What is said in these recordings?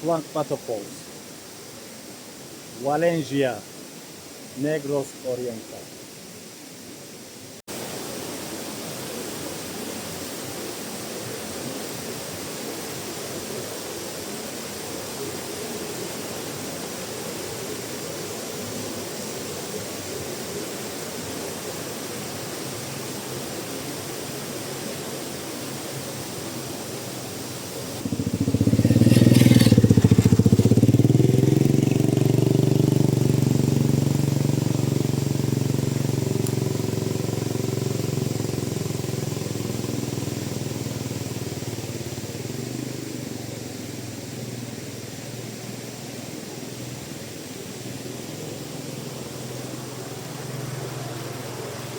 Flankpato Falls. Valencia. Negros Oriental.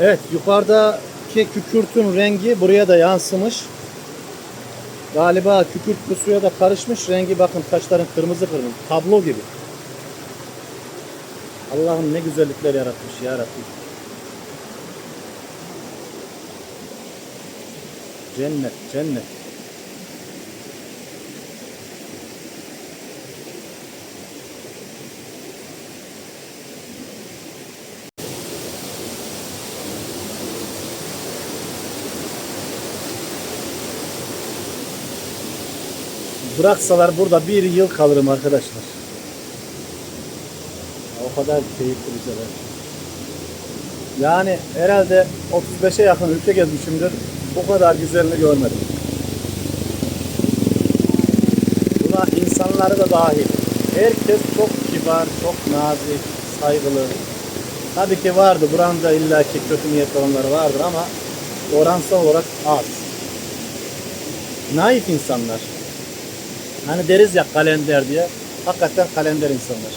Evet yukarıdaki kükürtün rengi buraya da yansımış. Galiba kükürt bu suya da karışmış. Rengi bakın taşların kırmızı kırmızı. Tablo gibi. Allah'ım ne güzellikler yaratmış ya Rabbi. Cennet, cennet. Bıraksalar burada bir yıl kalırım arkadaşlar. O kadar keyifli bir sefer. Yani herhalde 35'e yakın ülke gezmişimdir. Bu kadar güzelini görmedim. Buna insanları da dahil. Herkes çok kibar, çok nazik, saygılı. Tabii ki vardı. Buranın da illaki kötü niyetli olanları vardır ama oransal olarak az. Naif insanlar. Hani deriz ya kalender diye. Hakikaten kalender insanlar.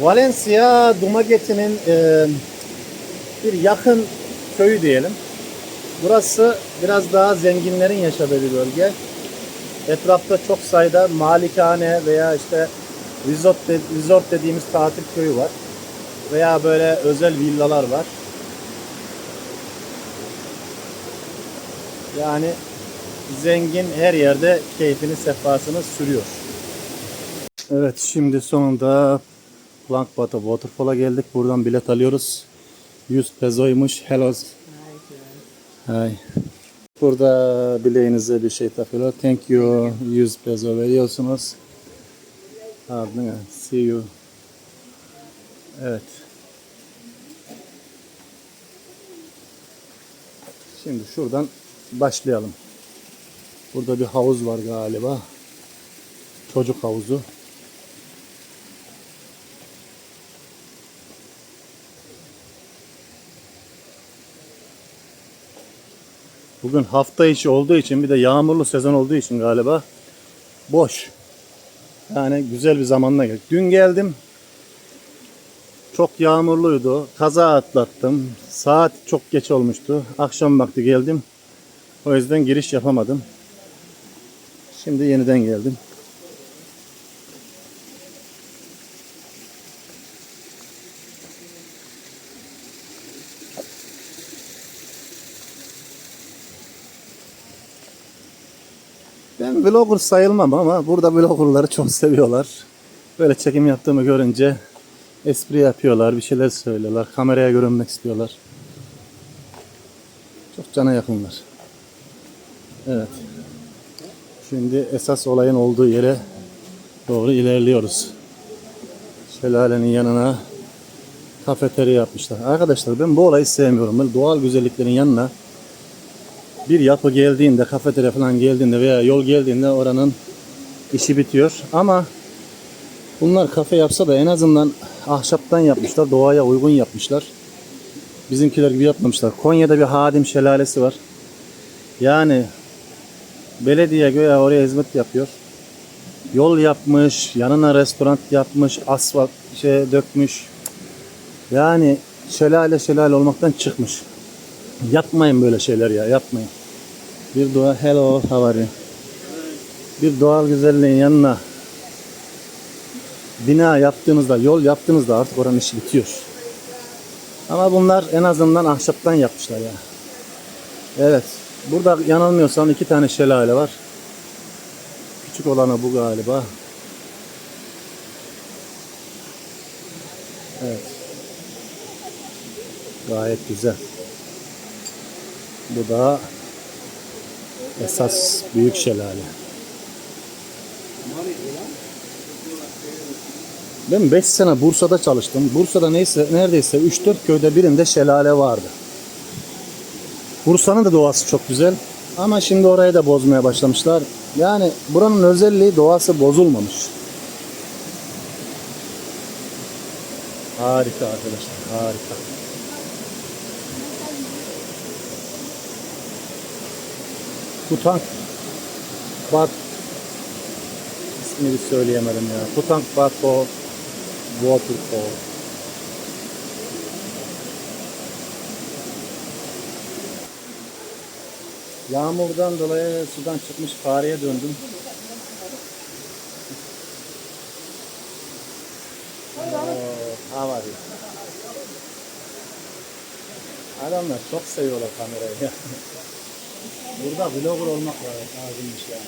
Valencia Dumaguete'nin e, bir yakın köyü diyelim. Burası biraz daha zenginlerin yaşadığı bir bölge. Etrafta çok sayıda malikane veya işte resort, de- resort dediğimiz tatil köyü var. Veya böyle özel villalar var. Yani zengin her yerde keyfini, sefasını sürüyor. Evet şimdi sonunda Blankbata Waterfall'a geldik. Buradan bilet alıyoruz. 100 pezoymuş. Hello. Hi. Burada bileğinize bir şey takıyorlar. Thank you. 100 peso veriyorsunuz. Ardından see you. Evet. Şimdi şuradan başlayalım. Burada bir havuz var galiba. Çocuk havuzu. Bugün hafta içi olduğu için bir de yağmurlu sezon olduğu için galiba boş. Yani güzel bir zamanla geldik. Dün geldim. Çok yağmurluydu. Kaza atlattım. Saat çok geç olmuştu. Akşam vakti geldim. O yüzden giriş yapamadım. Şimdi yeniden geldim. Ben vlogger sayılmam ama burada vloggerları çok seviyorlar. Böyle çekim yaptığımı görünce espri yapıyorlar, bir şeyler söylüyorlar, kameraya görünmek istiyorlar. Çok cana yakınlar. Evet. Şimdi esas olayın olduğu yere doğru ilerliyoruz. Şelalenin yanına kafeterya yapmışlar. Arkadaşlar ben bu olayı sevmiyorum. Ben doğal güzelliklerin yanına bir yapı geldiğinde, kafeterya falan geldiğinde veya yol geldiğinde oranın işi bitiyor. Ama bunlar kafe yapsa da en azından ahşaptan yapmışlar, doğaya uygun yapmışlar. Bizimkiler gibi yapmamışlar. Konya'da bir Hadim Şelalesi var. Yani belediye göğe oraya hizmet yapıyor. Yol yapmış, yanına restoran yapmış, asfalt şey dökmüş. Yani şelale şelale olmaktan çıkmış. Yapmayın böyle şeyler ya, yapmayın. Bir doğa, hello, how are? Bir doğal güzelliğin yanına bina yaptığınızda, yol yaptığınızda artık oranın işi bitiyor. Ama bunlar en azından ahşaptan yapmışlar ya. Evet. Burada yanılmıyorsam iki tane şelale var. Küçük olanı bu galiba. Evet. Gayet güzel. Bu da esas büyük şelale. Ben 5 sene Bursa'da çalıştım. Bursa'da neyse neredeyse 3-4 köyde birinde şelale vardı. Bursa'nın da doğası çok güzel. Ama şimdi orayı da bozmaya başlamışlar. Yani buranın özelliği doğası bozulmamış. Harika arkadaşlar, harika. Kutank Bat ismini söyleyemedim ya. Kutank Bato Waterfall. Yağmurdan dolayı sudan çıkmış fareye döndüm. You? Adamlar çok seviyorlar kamerayı. Burada vlogger olmak lazımmış yani.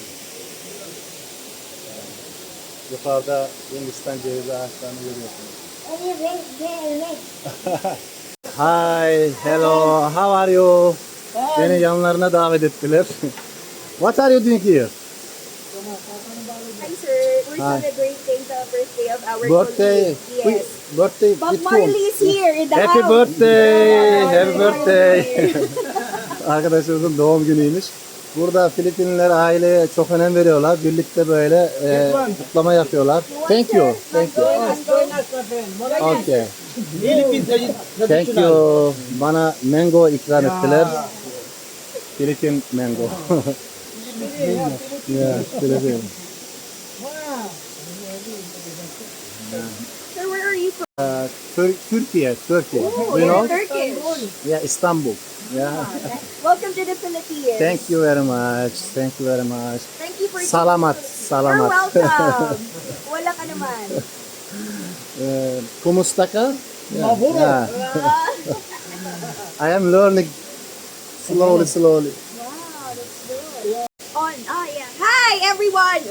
Yukarıda Hindistan cevizi ağaçlarını görüyorsunuz. Hi, hello, how are you? Beni yanlarına davet ettiler. What are you doing here? Hi, sir. We're Hi. celebrating the birthday of our Birthday. colleague. Yes. Birthday. Bob Marley is here in the Happy house. birthday. Happy birthday. Arkadaşımızın doğum günüymüş. Burada Filipinliler aileye çok önem veriyorlar. Birlikte böyle e, kutlama yapıyorlar. Thank you. Thank you. Okay. Thank you. Bana mango ikram ettiler. Filipin mango. yeah, Filipin. Sir, where are you from? Uh, Türkiye, Turkey. Do you know? Yeah, Istanbul. Yeah. Welcome to the Philippines. Thank you very much. Thank you very much. Thank you for Salamat. You're Salamat. welcome. Wala ka naman. Uh, kumusta ka? Yeah. Yeah. I am learning slowly, slowly. Everyone.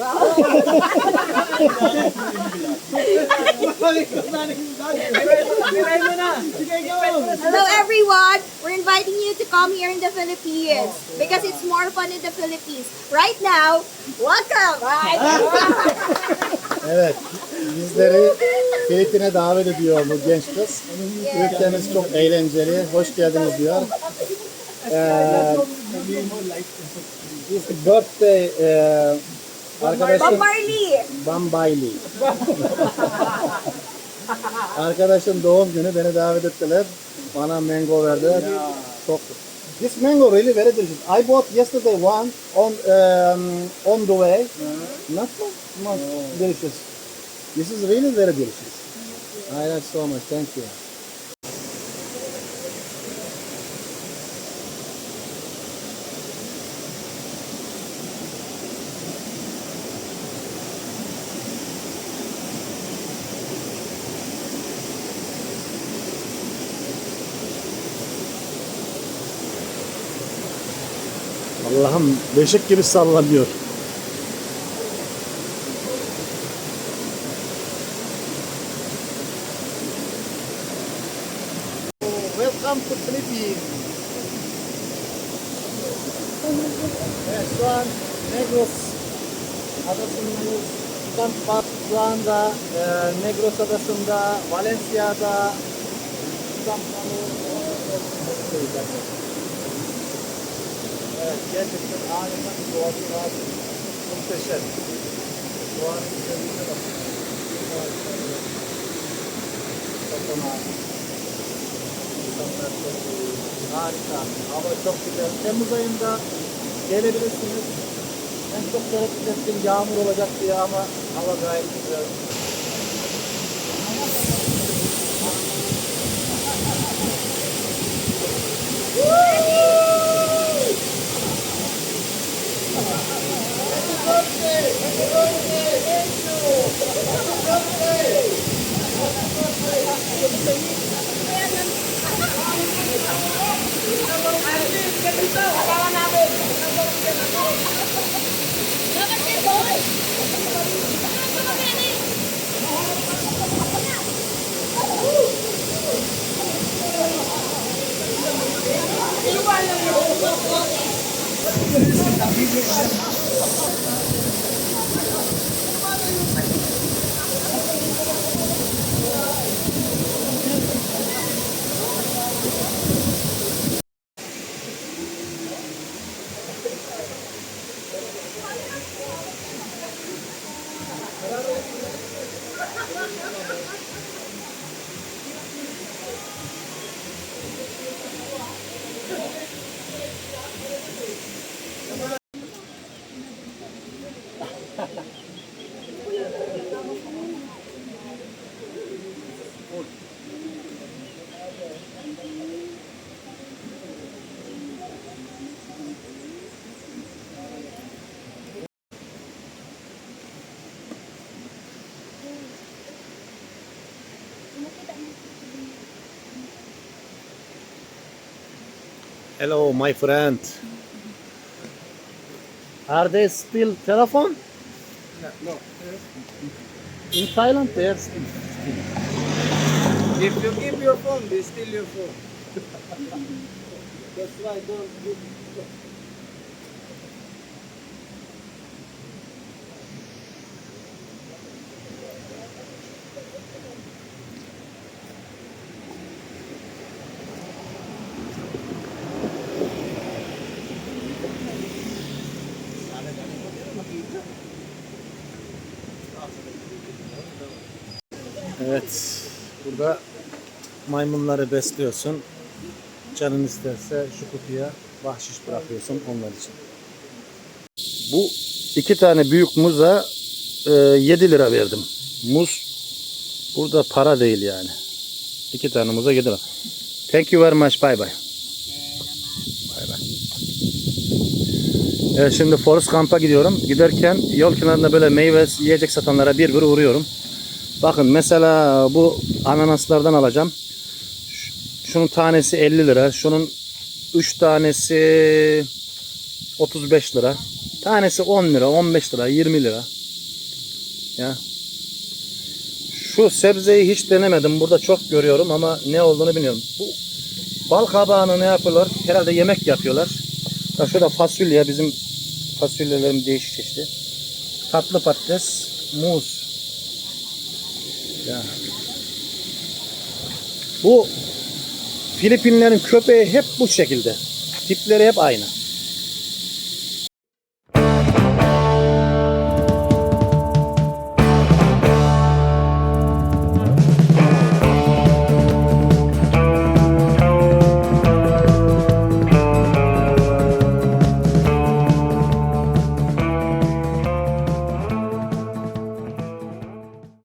Hello, everyone. We're inviting you to come here in the Philippines because it's more fun in the Philippines. Right now, welcome. Evet. Bizleri Filipin'e davet ediyor bu genç kız. Ülkemiz çok eğlenceli. Hoş geldiniz diyor. Ee, this birthday Bob uh, arkadaşım Marley. Bambayli. Arkadaşım doğum günü beni davet ettiler. Bana mango verdiler. Çok. This mango really very delicious. I bought yesterday one on um, on the way. Not so much delicious. This is really very delicious. I like so much. Thank you. Allah'ım beşik gibi sallanıyor. Welcome to Philippines. Şu Negros adasındayız. Kampat şu anda e, Negros adasında, Valencia'da, Kampalı, Evet, gerçekten harika bir doğası var. Muhteşem. Doğanın güzelliğine bakın. Tapınak. İnsanlar çok. Harika. Hava çok güzel. Temmuz ayında gelebilirsiniz. Ben çok tereddüt ettim yağmur olacak diye ama hava gayet güzel. Happy Let's go! Hello, my friend. Are they still telephone? No. In Thailand, they are still. If you give your phone, they steal your phone. That's why don't give. Evet. Burada maymunları besliyorsun. Canın isterse şu kutuya bahşiş bırakıyorsun onlar için. Bu iki tane büyük muza e, 7 lira verdim. Muz burada para değil yani. İki tane muza 7 lira. Thank you very much. Bye bye. Bye bye. Evet şimdi Forest Camp'a gidiyorum. Giderken yol kenarında böyle meyve yiyecek satanlara bir bir uğruyorum. Bakın mesela bu ananaslardan alacağım. Şunun tanesi 50 lira. Şunun 3 tanesi 35 lira. Tanesi 10 lira, 15 lira, 20 lira. Ya. Şu sebzeyi hiç denemedim. Burada çok görüyorum ama ne olduğunu bilmiyorum. Bu bal kabağını ne yapıyorlar? Herhalde yemek yapıyorlar. Ya şurada fasulye bizim fasulyelerim değişik çeşitli. Tatlı patates, muz, ya. Bu Filipinlerin köpeği hep bu şekilde. Tipleri hep aynı.